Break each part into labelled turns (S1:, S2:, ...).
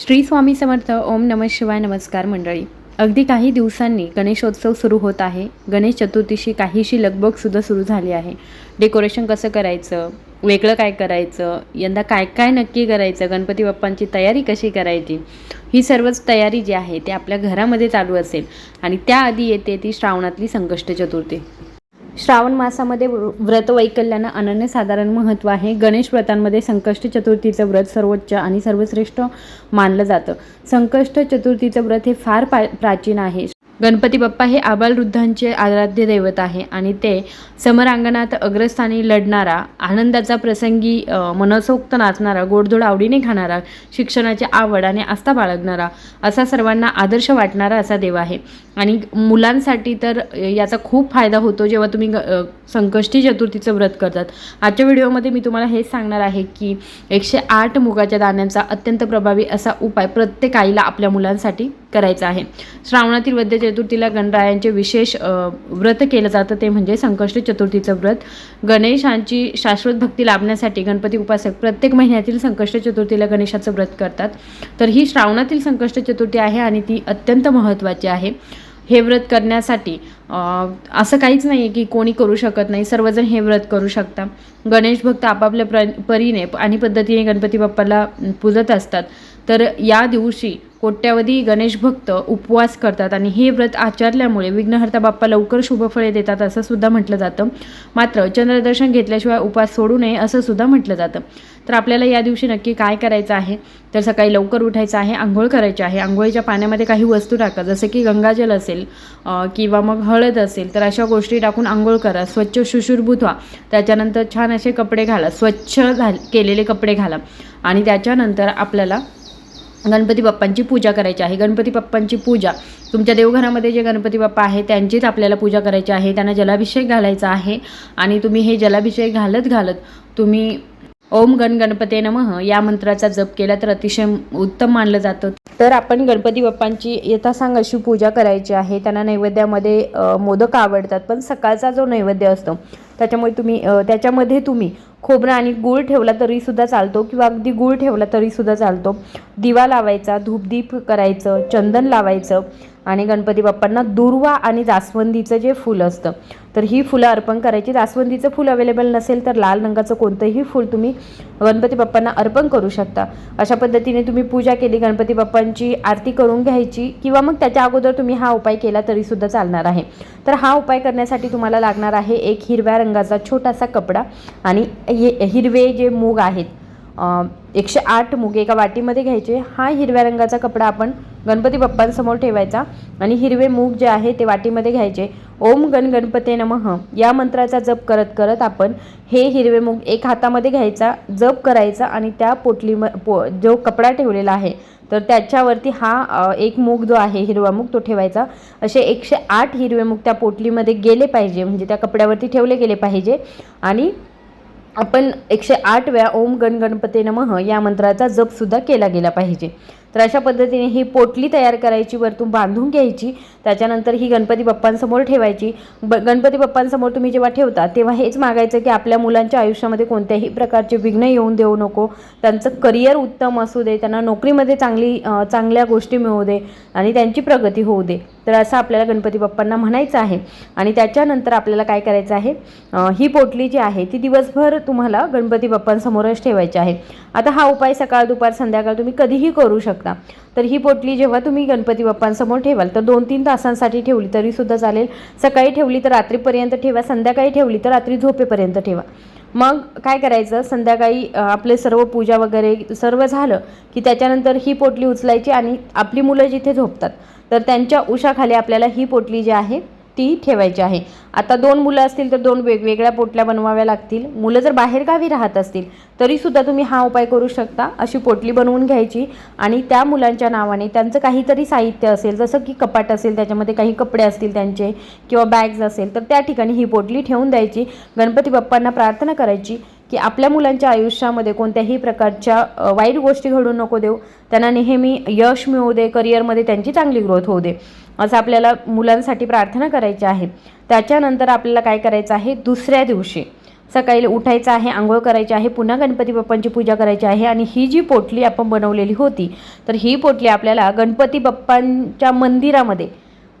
S1: श्री स्वामी समर्थ ओम नम शिवाय नमस्कार मंडळी. अगदी काही दिवसांनी गणेशोत्सव सुरू होत आहे. गणेश चतुर्थीशी काहीशी लगबगसुद्धा सुरू झाली आहे. डेकोरेशन कसं करायचं? वेगळं काय करायचं? यंदा काय काय नक्की करायचं? गणपती बाप्पांची तयारी कशी करायची? ही सर्वच तयारी जी आहे ती आपल्या घरामध्ये चालू असेल. आणि त्याआधी येते ती श्रावणातली संकष्ट चतुर्थी. श्रावण मासामध्ये व्रत वैकल्यानं अनन्यसाधारण महत्त्व आहे. गणेश व्रतांमध्ये संकष्ट चतुर्थीचं व्रत सर्वोच्च आणि सर्वश्रेष्ठ मानलं जातं. संकष्ट चतुर्थीचं व्रत हे फार पा प्राचीन आहे. गणपती बाप्पा हे आबालवृद्धांचे आराध्य दैवत आहे आणि ते समरांगणात अग्रस्थानी लढणारा आनंदाचा प्रसंगी मनसोक्त नाचणारा गोडधोड आवडीने खाणारा शिक्षणाची आवड आणि आस्था बाळगणारा असा सर्वांना आदर्श वाटणारा असा देव आहे. आणि मुलांसाठी तर याचा खूप फायदा होतो जेव्हा तुम्ही ग- संकष्टी चतुर्थीचं व्रत करतात. आजच्या व्हिडिओमध्ये मी तुम्हाला हेच सांगणार आहे की एकशे आठ मुगाच्या दाण्यांचा अत्यंत प्रभावी असा उपाय प्रत्येक आईला आपल्या मुलांसाठी करायचं आहे. श्रावणातील वद्य चतुर्थीला गणरायांचे विशेष व्रत केलं जातं ते म्हणजे संकष्ट चतुर्थीचं व्रत. गणेशांची शाश्वत भक्ती लाभण्यासाठी गणपती उपासक प्रत्येक महिन्यातील संकष्ट चतुर्थीला गणेशाचं व्रत करतात. तर ही श्रावणातील संकष्ट चतुर्थी आहे आणि ती अत्यंत महत्त्वाची आहे. हे व्रत करण्यासाठी असं काहीच नाही आहे की कोणी करू शकत नाही सर्वजण हे व्रत करू शकता गणेश भक्त आपापल्या प्र परीने आणि पद्धतीने गणपती बाप्पाला पूजत असतात. तर या दिवशी कोट्यावधी गणेश भक्त उपवास करतात आणि हे व्रत आचरल्यामुळे विघ्नहर्ता बाप्पा लवकर शुभफळे देतात असं सुद्धा म्हटलं जातं. मात्र चंद्रदर्शन घेतल्याशिवाय उपवास सोडू नये असं सुद्धा म्हटलं जातं. तर आपल्याला या दिवशी नक्की काय करायचं आहे? तर सकाळी लवकर उठायचं आहे आंघोळ करायची आहे. आंघोळीच्या पाण्यामध्ये काही वस्तू टाका जसं की गंगाजल असेल किंवा मग हळद असेल तर अशा गोष्टी टाकून आंघोळ करा. स्वच्छ शुशुरभूत व्हा त्याच्यानंतर छान असे कपडे घाला. स्वच्छ घाल केलेले कपडे घाला. आणि त्याच्यानंतर आपल्याला गणपती बाप्पांची पूजा करायची आहे. गणपती बाप्पांची पूजा. तुमच्या देवघरामध्ये जे गणपती बाप्पा आहे त्यांचीच आपल्याला पूजा करायची आहे. त्यांना जलाभिषेक घालायचा आहे. आणि तुम्ही हे जलाभिषेक घालत घालत तुम्ही ओम गण गणपते नमः या मंत्राचा जप केला तर अतिशय उत्तम मानलं जातं. तर आपण गणपती बाप्पांची यथासांग अशी पूजा करायची आहे. त्यांना नैवेद्यामध्ये मोदक आवडतात पण सकाळचा जो नैवेद्य असतो त्याच्यामुळे तुम्ही त्याच्यामध्ये तुम्ही खोबरं आणि गूळ ठेवला तरीसुद्धा चालतो किंवा अगदी गूळ ठेवला तरीसुद्धा चालतो. दिवा लावायचा धूपदीप करायचं चंदन लावायचं आणि गणपती बाप्पांना दुर्वा आणि जास्वंदीचं जे फूल असतं तर ही फुलं अर्पण करायची. जास्वंदीचं फूल अवेलेबल नसेल तर लाल रंगाचं कोणतंही फूल तुम्ही गणपती बाप्पांना अर्पण करू शकता. अशा पद्धतीने तुम्ही पूजा केली गणपती बाप्पांची आरती करून घ्यायची किंवा मग त्याच्या अगोदर तुम्ही हा उपाय केला तरीसुद्धा चालणार आहे. तर हा उपाय करण्यासाठी तुम्हाला लागणार आहे एक हिरव्या रंगाचा छोटासा कपडा आणि हे हिरवे जे मूग आहेत एकशे आठ मूग एका वाटीमध्ये घ्यायचे. हा हिरव्या रंगाचा कपडा आपण गणपती बाप्पांसमोर ठेवायचा आणि हिरवे मूग जे आहे ते वाटीमध्ये घ्यायचे. ओम गण गणपते नमः. या मंत्राचा जप करत करत आपण हे हिरवे मूग एक हातामध्ये घ्यायचा जप करायचा आणि त्या पोटली पो जो कपडा ठेवलेला आहे तर त्याच्यावरती हा एक मूग जो आहे हिरवा मूग तो ठेवायचा. असे एकशे आठ हिरवे मूग त्या पोटलीमध्ये गेले पाहिजे म्हणजे त्या कपड्यावरती ठेवले गेले पाहिजे. आणि आपण एकशे आठ वेळा ओम गण गणपते नमः या मंत्राचा जपसुद्धा केला गेला पाहिजे. तर अशा पद्धतीने ही पोटली तयार करायची वरतून बांधून घ्यायची. त्याच्यानंतर ही गणपती बाप्पांसमोर ठेवायची. ब गणपती बाप्पांसमोर तुम्ही जेव्हा ठेवता तेव्हा हेच मागायचं की आपल्या मुलांच्या आयुष्यामध्ये कोणत्याही प्रकारचे विघ्न येऊन देऊ नको. त्यांचं करिअर उत्तम असू दे त्यांना नोकरीमध्ये चांगली चांगल्या गोष्टी मिळू दे आणि त्यांची प्रगती होऊ दे. तर असं आपल्याला गणपती बाप्पांना म्हणायचं आहे. आणि त्याच्यानंतर आपल्याला काय करायचं आहे? ही पोटली जी आहे ती दिवसभर तुम्हाला गणपती बाप्पांसमोरच ठेवायची आहे. आता हा उपाय सकाळ दुपार संध्याकाळ तुम्ही कधीही करू शकता. तर ही पोटली जेव्हा तुम्ही गणपती बाप्पांसमोर ठेवाल तर दोन तीन तासांसाठी ठेवली तरीसुद्धा चालेल. सकाळी ठेवली तर रात्रीपर्यंत ठेवा संध्याकाळी ठेवली तर रात्री झोपेपर्यंत ठेवा. मग काय करायचं? संध्याकाळी आपले सर्व पूजा वगैरे सर्व झालं की त्याच्यानंतर ही पोटली उचलायची आणि आपली मुलं जिथे झोपतात तर त्यांच्या उशाखाली आपल्याला ही पोटली जी आहे ती ठेवायची आहे. आता दोन मुलं असतील तर दोन वेगवेगळ्या पोटल्या बनवाव्या लागतील. मुलं जर बाहेरगावी राहत असतील तरीसुद्धा तुम्ही हा उपाय करू शकता. अशी पोटली बनवून घ्यायची आणि त्या मुलांच्या नावाने त्यांचं काहीतरी साहित्य असेल जसं की कपाट असेल त्याच्यामध्ये काही कपडे असतील त्यांचे किंवा बॅग्स असेल तर त्या ठिकाणी ही पोटली ठेवून द्यायची. गणपती बाप्पांना प्रार्थना करायची की आपल्या मुलांच्या आयुष्यामध्ये कोणत्याही प्रकारच्या वाईट गोष्टी घडू नको देऊ. त्यांना नेहमी यश मिळू दे करिअरमध्ये त्यांची चांगली ग्रोथ होऊ दे असं आपल्याला मुलांसाठी प्रार्थना करायची आहे. त्याच्यानंतर आपल्याला काय करायचं आहे? दुसऱ्या दिवशी सकाळी उठायचं आहे आंघोळ करायची आहे पुन्हा गणपती बाप्पांची पूजा करायची आहे आणि ही जी पोटली आपण बनवलेली होती तर ही पोटली आपल्याला गणपती बाप्पांच्या मंदिरामध्ये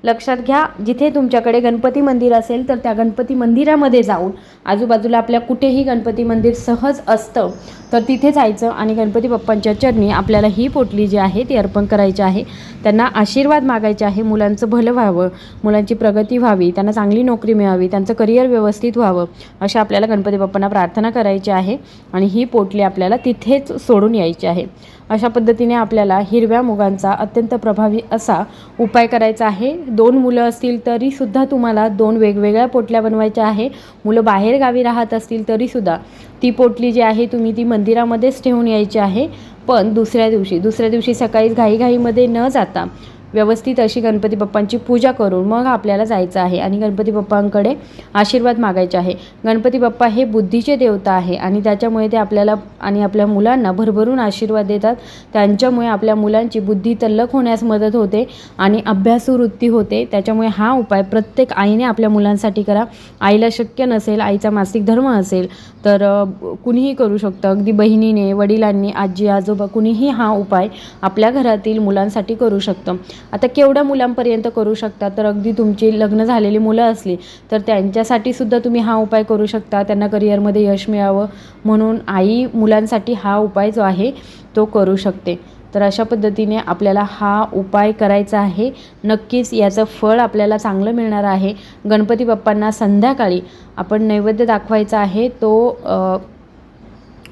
S1: लक्षात घ्या जिथे तुमच्याकडे गणपती मंदिर असेल तर त्या गणपती मंदिरामध्ये जाऊन आजूबाजूला आपल्या कुठेही गणपती मंदिर सहज असतं तर तिथे जायचं आणि गणपती बाप्पांच्या चरणी आपल्याला ही पोटली जी आहे ती अर्पण करायची आहे. त्यांना आशीर्वाद मागायचे आहे मुलांचं भलं व्हावं मुलांची प्रगती व्हावी त्यांना चांगली नोकरी मिळावी त्यांचं करिअर व्यवस्थित व्हावं अशा आपल्याला गणपती बाप्पांना प्रार्थना करायची आहे आणि ही पोटली आपल्याला तिथेच सोडून यायची आहे. अशा पद्धतीने आपल्याला हिरव्या मुगांचा अत्यंत प्रभावी असा उपाय करायचा आहे. दोन मुलं असतील तरीसुद्धा तुम्हाला दोन वेगवेगळ्या पोटल्या बनवायच्या आहे. मुलं बाहेर गावी राहत असतील तरीसुद्धा ती पोटली जी आहे तुम्ही ती मंदिरामध्येच ठेवून यायची आहे. पण दुसऱ्या दिवशी दुसऱ्या दिवशी सकाळी घाईघाईमध्ये न जाता व्यवस्थित अशी गणपती बाप्पांची पूजा करून मग आपल्याला जायचं आहे आणि गणपती बाप्पांकडे आशीर्वाद मागायचे आहे. गणपती बाप्पा हे बुद्धीचे देवता आहे आणि त्याच्यामुळे ते आपल्याला आणि आपल्या मुलांना भरभरून आशीर्वाद देतात. त्यांच्यामुळे आपल्या मुलांची बुद्धी तल्लख होण्यास मदत होते आणि अभ्यासवृत्ती होते. त्याच्यामुळे हा उपाय प्रत्येक आईने आपल्या मुलांसाठी करा. आईला शक्य नसेल आईचा मासिक धर्म असेल तर कुणीही करू शकतं. अगदी बहिणीने वडिलांनी आजी आजोबा कुणीही हा उपाय आपल्या घरातील मुलांसाठी करू शकतं. आता केवढ्या मुलांपर्यंत करू शकता? तर अगदी तुमची लग्न झालेली मुलं असली तर त्यांच्यासाठी सुद्धा तुम्ही हा उपाय करू शकता. त्यांना करिअरमध्ये यश मिळावं म्हणून आई मुलांसाठी हा उपाय जो आहे तो करू शकते. तर अशा पद्धतीने आपल्याला हा उपाय करायचा आहे. नक्कीच याचं फळ आपल्याला चांगलं मिळणार आहे. गणपती बाप्पांना संध्याकाळी आपण नैवेद्य दाखवायचा आहे तो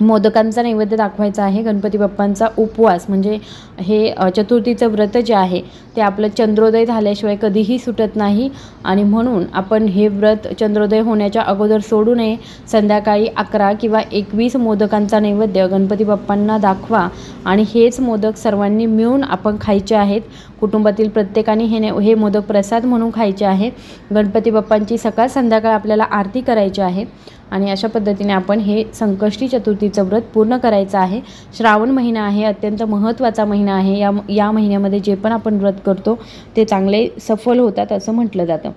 S1: मोदकांचा नैवेद्य दाखवायचा आहे गणपती बाप्पांचा उपवास म्हणजे हे चतुर्थीचं व्रत जे आहे ते आपलं चंद्रोदय झाल्याशिवाय कधीही सुटत नाही. आणि म्हणून आपण हे व्रत चंद्रोदय होण्याच्या अगोदर सोडू नये. संध्याकाळी अकरा किंवा एकवीस मोदकांचा नैवेद्य गणपती बाप्पांना दाखवा. आणि हेच मोदक सर्वांनी मिळून आपण खायचे आहेत. कुटुंबातील प्रत्येकाने हे ने हे मोदक प्रसाद म्हणून खायचे आहे गणपती बाप्पांची सकाळ संध्याकाळ आपल्याला आरती करायची आहे. आणि अशा पद्धतीने आपण हे संकष्टी चतुर्थीचं व्रत पूर्ण करायचं आहे. श्रावण महिना आहे अत्यंत महत्त्वाचा महिना आहे. या या महिन्यामध्ये जे पण आपण व्रत करतो ते चांगले सफल होतात असं म्हटलं जातं.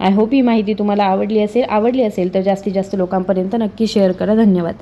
S1: आय होप ही माहिती तुम्हाला आवडली असेल आवडली असेल तर जास्तीत जास्त लोकांपर्यंत नक्की शेअर करा. धन्यवाद.